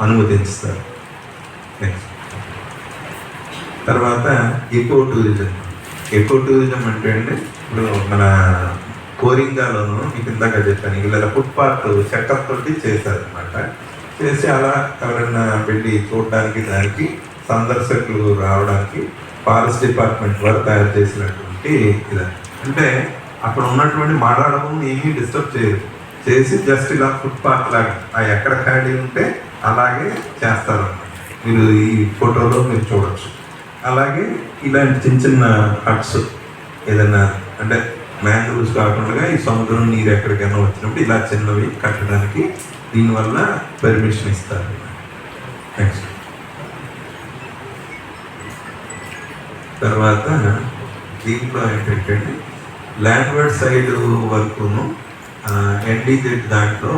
అనుమతిస్తారు నెక్స్ట్ తర్వాత eco tourism. Eco tourism అంటే అండి ఇప్పుడు మన కోరింగాలోను మీకు ఇందాక చెప్పాను ఇలా ఫుట్పాత్ సెటప్ తోటి చేశారు అనమాట చేసి అలా ఎవరైనా వెళ్ళి చూడడానికి దానికి సందర్శకులు రావడానికి ఫారెస్ట్ డిపార్ట్మెంట్ వారు తయారు చేసినటువంటి ఇది. అంటే అక్కడ ఉన్నటువంటి మాట్లాడడం ఏమీ డిస్టర్బ్ చేయరు. చేసి జస్ట్ ఇలా ఫుట్పాత్ లాగా ఆ ఎక్కడ ఖాళీ ఉంటే అలాగే చేస్తారు. మీరు ఈ ఫోటోలో మీరు చూడవచ్చు అలాగే ఇలాంటి చిన్న చిన్న హట్స్ ఏదైనా అంటే మ్యాంగ్రూవ్స్ కాకుండా ఈ సముద్రం నీరు ఎక్కడికైనా వచ్చినప్పుడు ఇలా చిన్నవి కట్టడానికి దీనివల్ల పర్మిషన్ ఇస్తారు. నెక్స్ట్ తర్వాత దీంట్లో ఏంటంటే ల్యాండ్వర్డ్ సైడ్ వరకును ఎన్డీజెడ్ దాంట్లో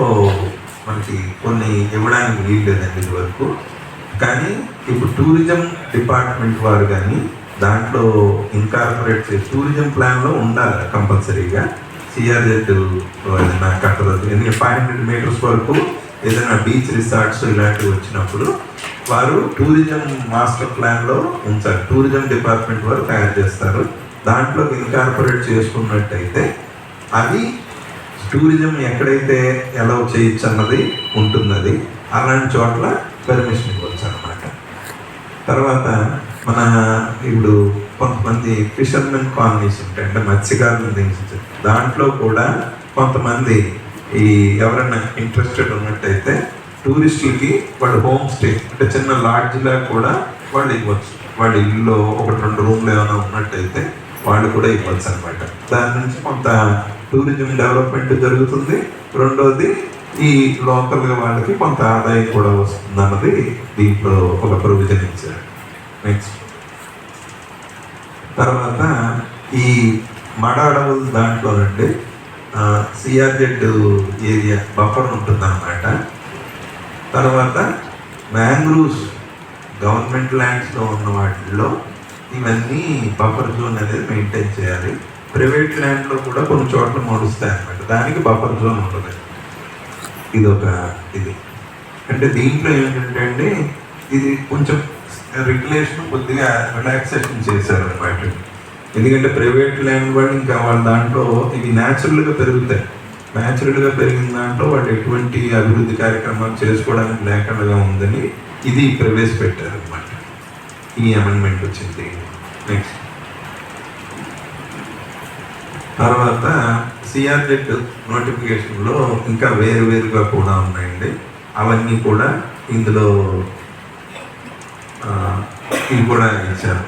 మనకి కొన్ని ఇవ్వడానికి వీలు లేదండి ఇది వరకు కానీ ఇప్పుడు టూరిజం డిపార్ట్మెంట్ వారు కానీ దాంట్లో ఇన్కార్పొరేట్ చేసి టూరిజం ప్లాన్లో ఉండాలి కంపల్సరీగా. సిఆర్జెడ్ ఏదైనా కట్టదు. ఎందుకంటే ఫైవ్ హండ్రెడ్ మీటర్స్ వరకు ఏదైనా బీచ్ రిసార్ట్స్ ఇలాంటివి వచ్చినప్పుడు వారు టూరిజం మాస్టర్ ప్లాన్లో ఉంచారు టూరిజం డిపార్ట్మెంట్ వారు తయారు చేస్తారు. దాంట్లో ఇన్కార్పొరేట్ చేసుకున్నట్టయితే అది టూరిజం ఎక్కడైతే ఎలా చేయొచ్చు అన్నది ఉంటున్నది అలాంటి చోట్ల పర్మిషన్ ఇవ్వచ్చు అనమాట తర్వాత మన ఇప్పుడు కొంతమంది ఫిషర్మెన్ కాలనీస్ ఉంటాయి. అంటే మత్స్యకారులు దించు దాంట్లో కూడా కొంతమంది ఈ ఎవరైనా ఇంట్రెస్టెడ్ ఉన్నట్టయితే టూరిస్టులకి వాళ్ళు హోమ్ స్టే అంటే చిన్న లాడ్జ్లా కూడా వాళ్ళు ఇవ్వచ్చు. వాళ్ళ ఇల్లు ఒకటి రెండు రూమ్లు ఏమైనా ఉన్నట్టయితే వాళ్ళు కూడా ఇవ్వచ్చు అనమాట దాని నుంచి కొంత టూరిజం డెవలప్మెంట్ జరుగుతుంది. రెండోది ఈ లోకల్గా వాళ్ళకి కొంత ఆదాయం కూడా వస్తుంది అన్నది దీంట్లో ఒక ప్రొవిజన్ ఇచ్చారు. నెక్స్ట్ తర్వాత ఈ మడ అడవుల దాంట్లోనండి సిఆర్జెడ్ ఏరియా బఫర్ ఉంటుందన్నమాట. తర్వాత మ్యాంగ్రూవ్స్ గవర్నమెంట్ ల్యాండ్స్లో ఉన్న వాటిల్లో ఇవన్నీ బఫర్ జోన్ అనేది మెయింటైన్ చేయాలి. ప్రైవేట్ ల్యాండ్లో కూడా కొన్ని చోట్ల మడుస్తాయి అనమాట దానికి బఫర్ జోన్ ఉంటుంది. ఇది ఒక ఇది. అంటే దీంట్లో ఏంటంటే అండి ఇది కొంచెం రెగ్యులేషన్ కొద్దిగా రిలాక్సేషన్ చేశారు అనమాట ఎందుకంటే ప్రైవేట్ ల్యాండ్ వాళ్ళు ఇంకా వాళ్ళ దాంట్లో ఇవి న్యాచురల్గా పెరుగుతాయి. న్యాచురల్గా పెరిగిన దాంట్లో వాళ్ళు ఎటువంటి అభివృద్ధి కార్యక్రమాలు చేసుకోవడానికి లేకుండా ఉందని ఇది ప్రవేశపెట్టారు అనమాట ఈ అమెండ్మెంట్ వచ్చింది. నెక్స్ట్ తర్వాత సిఆర్జెట్ నోటిఫికేషన్లో ఇంకా వేరు వేరుగా కూడా ఉన్నాయండి. అవన్నీ కూడా ఇందులో ఇవి కూడా ఇచ్చారు.